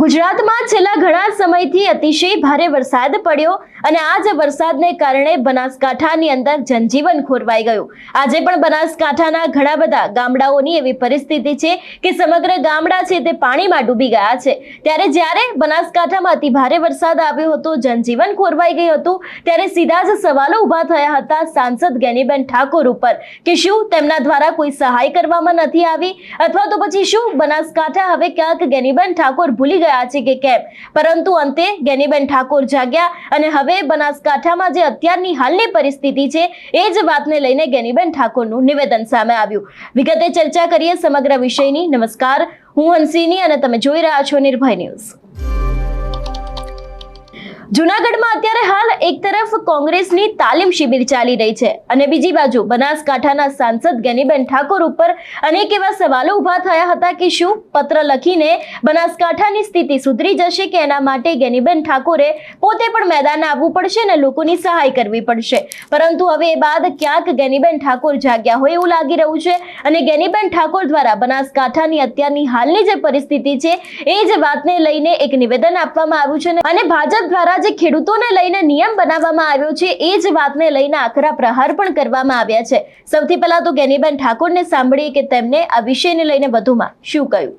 ગુજરાતમાં છેલ્લા ઘણા સમયથી અતિશય ભારે વરસાદ પડ્યો અને આ જ વરસાદને કારણે બનાસકાંઠાની અંદર જનજીવન ખોરવાઈ ગયું. આજે પણ બનાસકાંઠાના ઘણા બધા ગામડાઓની એવી પરિસ્થિતિ છે કે સમગ્ર ગામડા છે તે પાણીમાં ડૂબી ગયા છે. ત્યારે જ્યારે બનાસકાંઠામાં અતિ ભારે વરસાદ આવ્યો હતો, જનજીવન ખોરવાઈ ગયું હતું, ત્યારે સીધા જ સવાલો ઊભા થયા હતા સાંસદ ગેનીબેન ઠાકોર ઉપર કે શું તેમના દ્વારા કોઈ સહાય કરવામાં નથી આવી? અથવા તો પછી શું બનાસકાંઠા હવે ક્યાંક ગેનીબેન ઠાકોર ભૂલી ગયા છે કે કેમ? પરંતુ અંતે ગેનીબેન ઠાકોર જાગ્યા અને હવે બનાસકાંઠામાં જે અત્યારની હાલની પરિસ્થિતિ છે, એ જ વાતને લઈને ગેનીબેન ઠાકોરનું નિવેદન સામે આવ્યું. વિગતે ચર્ચા કરીએ સમગ્ર વિષયની. નમસ્કાર. હું હંસિની અને તમે જોઈ રહ્યા છો નિર્ભય ન્યૂઝ. જુનાગઢમાં અત્યારે હાલ એક તરફ કોંગ્રેસની તાલીમ શિબિર ચાલી રહી છે અને બીજી બાજુ બનાસકાંઠાના સાંસદ ગેનીબેન ઠાકોર ઉપર અનેક એવા સવાલો ઊભા થયા હતા કે શું પત્ર લખીને બનાસકાંઠાની સ્થિતિ સુધરી જશે કે એના માટે ગેનીબેન ઠાકોરે પોતે પણ મેદાન આવવું પડશે અને લોકોની સહાય કરવી પડશે? પરંતુ હવે એ બાદ ક્યાંક ગેનીબેન ઠાકોર જાગ્યા હોય એવું લાગી રહ્યું છે અને ગેનીબેન ઠાકોર દ્વારા બનાસકાંઠાની અત્યારની હાલની જે પરિસ્થિતિ છે, એ જ વાતને લઈને એક નિવેદન આપવામાં આવ્યું છે અને ભાજપ દ્વારા જે ખેડૂતોને લઈને નિયમ બનાવવામાં આવ્યો છે એ જ વાતને લઈને આકરા પ્રહાર પણ કરવામાં આવ્યા છે સૌથી પહેલા તો ગેનીબેન ઠાકોરને સાંભળીએ કે તેમને આ વિષયને લઈને વધુમાં શું કહ્યું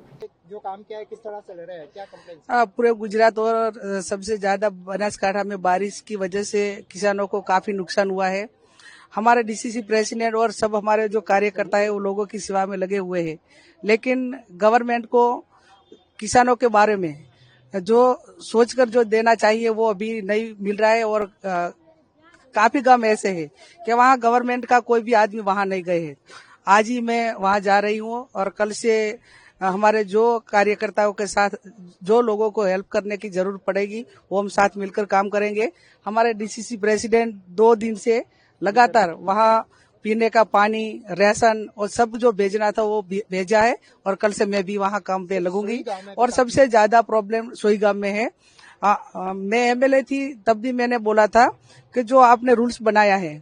जो काम किया है किस तरह से ले रहे हैं क्या कंप्लेन हाँ, पूरे गुजरात और अ, सबसे ज्यादा बनासकांठा में बारिश की वजह से किसानों को काफी नुकसान हुआ है हमारे डीसीसी प्रेसिडेंट और सब हमारे जो कार्यकर्ता है वो लोगों की सेवा में लगे हुए हैं लेकिन गवर्नमेंट को किसानों के बारे में जो सोचकर जो देना चाहिए वो अभी नहीं मिल रहा है और अ, काफ़ी गम ऐसे है कि वहाँ गवर्नमेंट का कोई भी आदमी वहाँ नहीं गए है। आज ही मैं वहाँ जा रही हूँ और कल से हमारे जो कार्यकर्ताओं के साथ जो लोगों को हेल्प करने की ज़रूरत पड़ेगी वो हम साथ मिलकर काम करेंगे। हमारे डीसीसी प्रेसिडेंट दो दिन से लगातार वहाँ पीने का पानी राशन और सब जो भेजना था वो भेजा है और कल से मैं भी वहाँ काम पे लगूँगी। और सबसे ज़्यादा प्रॉब्लम सोई गाँव में है। आ, आ, मैं एमएलए थी तब भी मैंने बोला था कि जो आपने रूल्स बनाया है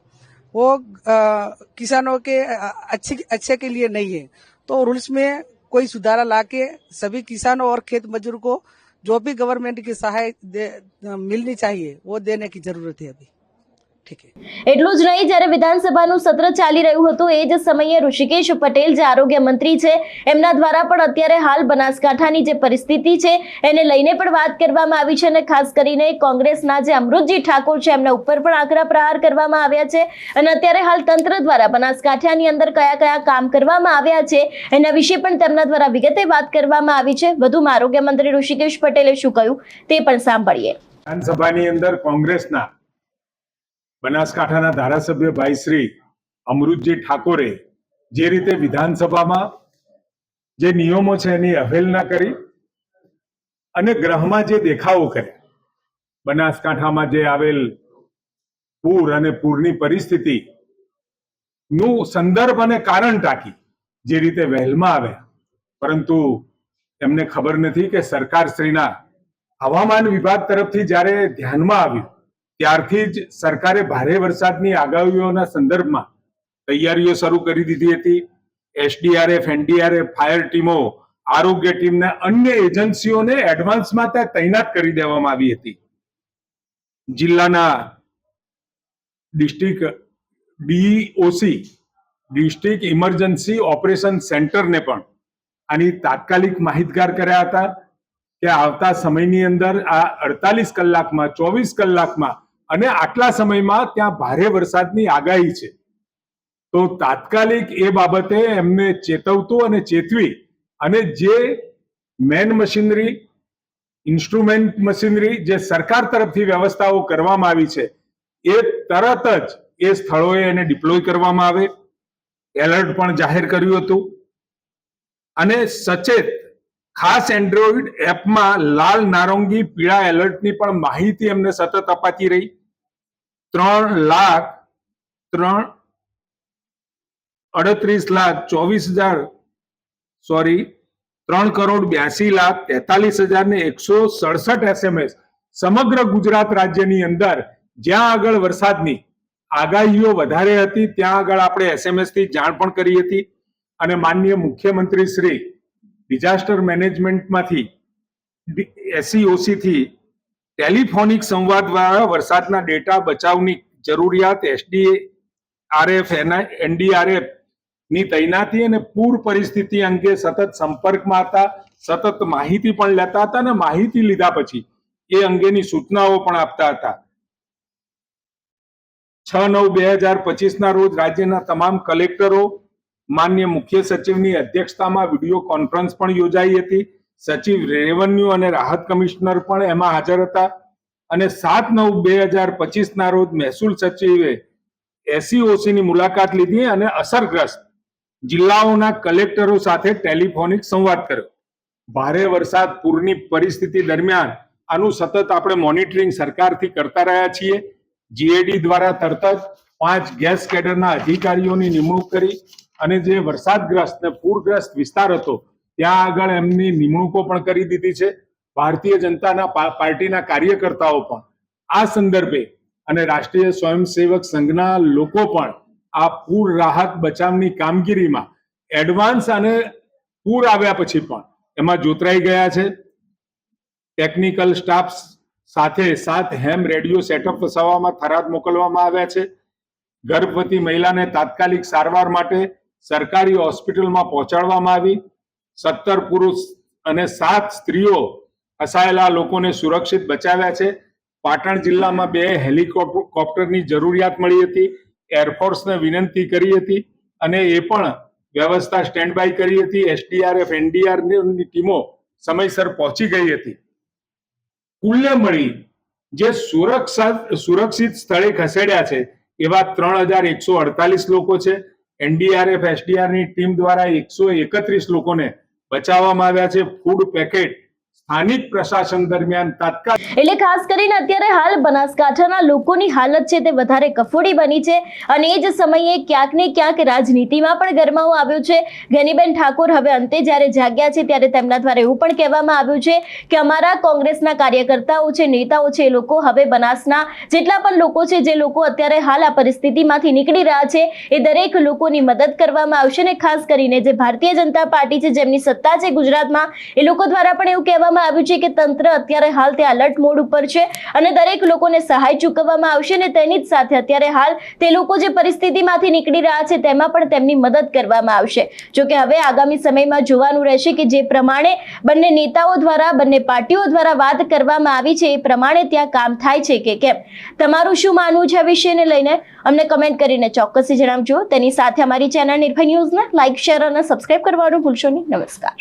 वो आ, किसानों के अच्छे अच्छे के लिए नहीं है। तो रूल्स में कोई सुधारा लाके सभी किसानों और खेत मजदूर को जो भी गवर्नमेंट की सहाय दे, मिलनी चाहिए वो देने की ज़रूरत है अभी। એટલું જ નહીં જ્યારે વિધાનસભાનું સત્ર ચાલી રહ્યું હતું એ જ સમયે ઋષિકેશ પટેલ જે આરોગ્ય મંત્રી છે એમના દ્વારા પણ અત્યારે હાલ બનાસકાંઠાની જે પરિસ્થિતિ છે એને લઈને પણ વાત કરવામાં આવી છે અને ખાસ કરીને કોંગ્રેસના જે અમૃતજી ઠાકોર છે એમના ઉપર પણ આકરા પ્રહાર કરવામાં આવ્યા છે. અને અત્યારે હાલ તંત્ર દ્વારા બનાસકાંઠાની અંદર કયા કયા કામ કરવામાં આવ્યા છે એના વિશે પણ તેમના દ્વારા વિગતે વાત કરવામાં આવી છે. વધુમાં આરોગ્ય મંત્રી ઋષિકેશ પટેલે શું કહ્યું તે પણ સાંભળીએ. વિધાનસભાની અંદર કોંગ્રેસના બનાસકાંઠાના ધારાસભ્ય ભાઈ શ્રી અમૃતજી ઠાકોરે જે રીતે વિધાનસભામાં જે નિયમો છે એની અવહેલના કરી અને ગ્રહમાં જે દેખાવો કર્યા, બનાસકાંઠામાં જે આવેલ પૂર અને પૂરની પરિસ્થિતિ નું સંદર્ભ અને કારણ ટાંકી જે રીતે વહેલમાં આવ્યા. પરંતુ એમને ખબર નથી કે સરકારશ્રીના હવામાન વિભાગ તરફથી જ્યારે ધ્યાનમાં આવ્યું ત્યારથી જ સરકારે ભારે વરસાદની આગાહીઓના સંદર્ભમાં તૈયારીઓ શરૂ કરી દીધી હતી. એસડીઆરએફ, એનડીઆરએફ, ફાયર ટીમો, આરોગ્ય ટીમને, અન્ય એજન્સીઓને એડવાન્સમાં ત્યાં તૈનાત કરી દેવામાં આવી હતી. જિલ્લાના district DOC, district emergency operation સેન્ટરને પણ આની તાત્કાલિક માહિતગાર કર્યા હતા કે આવતા સમયની અંદર આ અડતાલીસ કલાકમાં, ચોવીસ કલાકમાં અને આટલા સમયમાં ત્યાં ભારે વરસાદની આગાહી છે. તો તાત્કાલિક એ બાબતે એમને ચેતવતું અને ચેતવી અને જે મેન મશીનરી, ઇન્સ્ટ્રુમેન્ટ મશીનરી જે સરકાર તરફથી વ્યવસ્થાઓ કરવામાં આવી છે, એ તરત જ એ સ્થળોએ એને ડિપ્લોય કરવામાં આવે. એલર્ટ પણ જાહેર કર્યું હતું. અને સચેત ખાસ એન્ડ્રોઈડ એપમાં લાલ નારંગી, પીળા એલર્ટની પણ માહિતી એમને સતત અપાતી રહી. ત્રણ લાખ, ત્રણ, અડત્રીસ લાખ, ચોવીસ હજાર સોરી ત્રણ કરોડ બ્યાસી લાખ, તેતાલીસ હજાર ને એકસો સડસઠ એસએમએસ સમગ્ર ગુજરાત રાજ્યની અંદર જ્યાં આગળ વરસાદની આગાહીઓ વધારે હતી, ત્યાં આગળ આપણે એસએમએસથી જાણ પણ કરી હતી. અને માનનીય મુખ્યમંત્રી શ્રી ડિઝાસ્ટર મેનેજમેન્ટમાંથી એસસીઓસીથી ટેલિફોનિક સંવાદ દ્વારા વરસાદના ડેટા બચાવની જરૂરિયાત એસડીઆરએફ એનડીઆરએફની તૈનાતી અને પૂર પરિસ્થિતિ અંગે સતત સંપર્કમાં હતા, સતત માહિતી પણ લેતા હતા અને માહિતી લીધા પછી એ અંગેની સૂચનાઓ પણ આપતા હતા. છ નવ બે હજાર પચીસના રોજ રાજ્યના તમામ કલેક્ટરો માન્ય મુખ્ય સચિવની અધ્યક્ષતામાં વીડિયો કોન્ફરન્સ પણ યોજાઈ હતી. સચિવ રેવન્યુ અને રાહત કમિશનર પણ એમાં હાજર હતા. અને સાત નવ બે હજાર પચીસના રોજ મહેસૂલ સચિવે એસીઓસીની મુલાકાત લીધી અને અસરગ્રસ્ત જિલ્લાઓના કલેક્ટરો સાથે ટેલિફોનિક સંવાદ કર્યો. ભારે વરસાદ પૂરની પરિસ્થિતિ દરમિયાન આનું સતત આપણે મોનિટરિંગ સરકારથી કરતા રહ્યા છીએ. જીએડી દ્વારા તરત જ પાંચ ગેસ કેડરના અધિકારીઓની નિમણૂક કરી અને જે વરસાદગ્રસ્ત ને પૂરગ્રસ્ત વિસ્તાર હતો, ત્યાં આગળ એમની નિમણૂકો પણ કરી દીધી છે. ભારતીય જનતાના પાર્ટીના કાર્યકર્તાઓ પણ. આ સંદર્ભે અને રાષ્ટ્રીય સ્વયંસેવક સંઘના લોકો પણ આ પૂર રાહત બચાવની કામગીરીમાં એડવાન્સ અને પૂર આવ્યા પછી પણ એમાં જોતરાઈ ગયા છે. ટેકનિકલ સ્ટાફ સાથે સાત હેમ રેડિયો સેટઅપ વસાવવામાં થરાદ મોકલવામાં આવ્યા છે. ગર્ભવતી મહિલાને તાત્કાલિક સારવાર માટે સરકારી હોસ્પિટલમાં પહોંચાડવામાં આવી. સત્તર પુરુષ અને સાત સ્ત્રીઓ ફસાયેલા લોકોને સુરક્ષિત બચાવ્યા છે. પાટણ જિલ્લામાં બે હેલિકોપ્ટરની જરૂરિયાત મળી હતી. એરફોર્સને વિનંતી કરી હતી અને એ પણ વ્યવસ્થા સ્ટેન્ડ બાય કરી હતી. એસડીઆરએફ એનડીઆરની ટીમો સમયસર પહોંચી ગઈ હતી. કુલ્લે મળી જે સુરક્ષા સુરક્ષિત સ્થળે ખસેડ્યા છે એવા ત્રણ હજાર એકસો અડતાલીસ લોકો છે. એનડીઆરએફ એસડીઆરની ટીમ દ્વારા એકસો એકત્રીસ લોકોને બચાવવામાં આવ્યા છે. ફૂડ પેકેટ સ્થાનિક પ્રશાસન દરમિયાન તાત્કાલિક એટલે ખાસ કરીને અત્યારે હાલ બનાસકાંઠાના લોકોની હાલત છે તે વધારે કફોડી બની છે અને એ જ સમયે ક્યાંક ને ક્યાંક રાજનીતિમાં પણ ગરમાવો આવ્યો છે. ગેનીબેન ઠાકોર હવે અંતે જ્યારે જાગ્યા છે ત્યારે તેમના દ્વારા એવું પણ કહેવામાં આવ્યું છે કે અમારા કોંગ્રેસના કાર્યકર્તાઓ છે, નેતાઓ છે, એ લોકો હવે બનાસના જેટલા પણ લોકો છે, જે લોકો અત્યારે હાલ આ પરિસ્થિતિમાંથી નીકળી રહ્યા છે, એ દરેક લોકોની મદદ કરવામાં આવશે અને ખાસ કરીને જે ભારતીય જનતા પાર્ટી છે, જેમની સત્તા છે ગુજરાતમાં, એ લોકો દ્વારા પણ એવું કહેવામાં આવ્યું છે કે તંત્ર અત્યારે હાલ તે અલર્ટ મોડ ઉપર છે અને દરેક લોકોને સહાય ચૂકવવામાં આવશે અને તેની જ સાથે અત્યારે હાલ તે લોકો જે પરિસ્થિતિમાંથી નીકળી રહ્યા છે તેમાં પણ તેમની મદદ કરવામાં આવશે. જોકે હવે આગામી સમયમાં જોવાનું રહેશે કે જે પ્રમાણે બંને નેતાઓ દ્વારા, બંને પાર્ટીઓ દ્વારા વાત કરવામાં આવી છે, એ પ્રમાણે ત્યાં કામ થાય છે કે કેમ? તમારું શું માનવું છે આ વિષયને લઈને? અમને કમેન્ટ કરીને ચોક્કસથી જણાવજો. તેની સાથે અમારી ચેનલ નિર્ભય ન્યૂઝને લાઇક શેર અને સબસ્ક્રાઇબ કરવાનું ભૂલશો નહીં. નમસ્કાર.